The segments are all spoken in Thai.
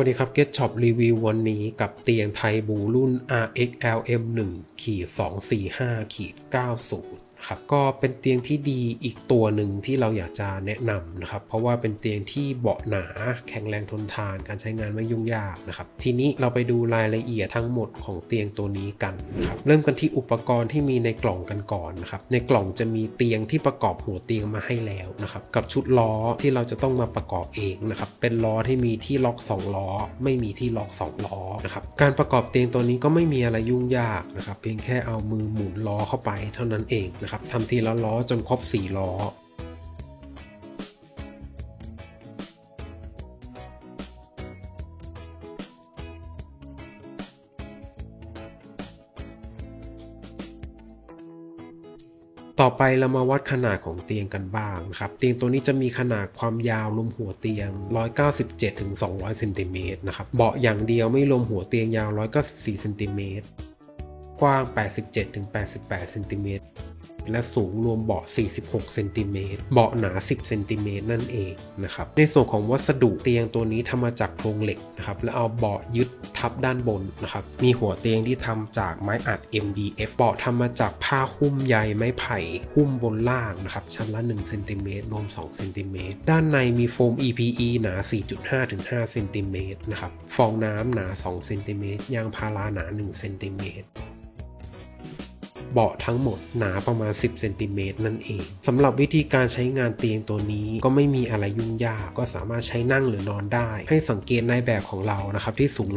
สวัสดีครับ Get Shop รีวิววันนี้กับเตียงไทบูรุ่น RXLM 1ขีด245ขีด90 ครับก็เป็นเตียงที่ดีอีกตัวหนึ่งที่เราอยากจะแนะนำนะครับ เพราะว่าเป็นเตียงที่เบาะหนา แข็งแรงทนทาน การใช้งานไม่ยุ่งยากนะครับ ทีนี้เราไปดูรายละเอียดทั้งหมดของเตียงตัวนี้กันนะครับเริ่มกันที่อุปกรณ์ที่มีในกล่องกันก่อนนะครับในกล่องจะมีเตียงที่ประกอบหัวเตียงมาให้แล้วนะครับกับชุดล้อที่เราจะต้องมาประกอบเองนะครับเป็นล้อที่มีที่ล็อก2ล้อ ไม่มีที่ล็อก2ล้อนะครับการประกอบเตียงตัวนี้ก็ไม่มีอะไรยุ่งยากนะครับเพียงแค่เอามือหมุนล้อเข้าไปเท่านั้นเองนะครับทำทีละล้อจนครบ 4 ล้อต่อไปเรามาวัดขนาดของเตียงกันบ้างนะครับ เตียงตัวนี้จะมีขนาดความยาวรวมหัวเตียง 197ถึง200เซนติเมตรนะครับ เบาะอย่างเดียวไม่รวมหัวเตียงยาว 194เซนติเมตร กว้าง 87ถึง88เซนติเมตร และสูงรวมเบาะ 46 เซนติเมตร เบาะหนา 10 เซนติเมตรนั่นเองนะครับ ในส่วนของวัสดุเตียงตัวนี้ทำมาจากโครงเหล็กนะครับ แล้วเอาเบาะยึดทับด้านบนนะครับ มีหัวเตียงที่ทำจากไม้อัด MDF เบาะทำมาจากผ้าหุ้มใยไม้ไผ่หุ้มบนล่างนะครับ ชั้นละ1เซนติเมตรรวม2เซนติเมตร ด้านในมีโฟม EPE หนา 4.5ถึง5เซนติเมตรนะครับ ฟองน้ำหนา 2 เซนติเมตร ยางพาราหนา 1 เซนติเมตร เบาะทั้งหมดหนาประมาณ 10เซนติเมตรนั่นเองสำหรับวิธีการใช้งานเตียงตัวนี้ก็ไม่มีอะไรยุ่งยากก็สามารถใช้นั่งหรือนอนได้ ให้สังเกตในแบบของเรานะครับที่สูง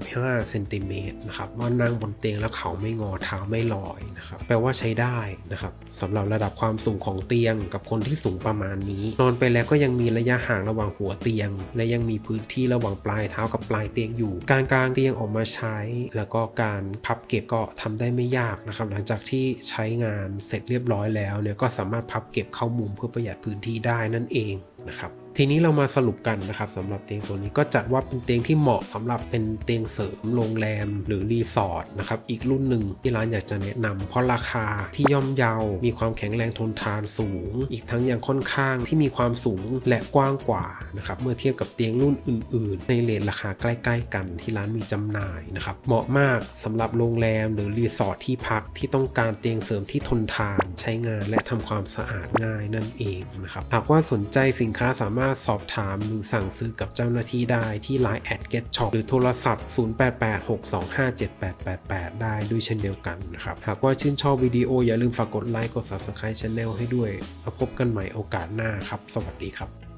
175เซนติเมตรนะครับว่านั่งบนเตียงแล้วเขาไม่งอเท้าไม่ลอยนะครับแปลว่าใช้ได้นะครับสำหรับระดับความสูงของเตียงกับคนที่สูงประมาณนี้ นอนไปแล้วก็ยังมีระยะห่างระหว่างหัวเตียง และยังมีพื้นที่ระหว่างปลายเท้ากับปลายเตียงอยู่ การกางเตียงออกมาใช้ แล้วก็การพับเก็บก็ทำได้ไม่ยากนะครับหลังจากที่ใช้งานเสร็จเรียบร้อยแล้วเนี่ยก็สามารถพับเก็บเข้ามุมเพื่อประหยัดพื้นที่ได้นั่นเอง นะครับทีนี้เรามาสรุปกันนะครับสำหรับเตียงตัวนี้ก็จัดว่าเป็นเตียงที่เหมาะสำหรับเป็นเตียงเสริมโรงแรมหรือรีสอร์ทนะครับอีกรุ่นหนึ่งที่ร้านอยากจะแนะนำเพราะราคาที่ย่อมเยา มีความแข็งแรงทนทานสูง อีกทั้งยังค่อนข้างที่มีความสูงและกว้างกว่านะครับเมื่อเทียบกับเตียงรุ่นอื่น ๆ ในเลทราคาใกล้ ๆ กันที่ร้านมีจำหน่ายนะครับเหมาะมากสำหรับโรงแรมหรือรีสอร์ทที่พักที่ต้องการเตียงเสริมที่ทนทาน ใช้งานและทำความสะอาดง่ายนั่นเองนะครับหากว่าสนใจสินค้าสามารถสอบถามหรือสั่งซื้อกับเจ้าหน้าที่ได้ที่ Line แอด Get Shop หรือโทรศัพท์ 0886257888 ได้ด้วยเช่นเดียวกันนะครับ หากว่าชื่นชอบวิดีโออย่าลืมฝากกดไลค์กด Subscribe Channel ให้ด้วยแล้วพบกันใหม่โอกาสหน้าครับ สวัสดีครับ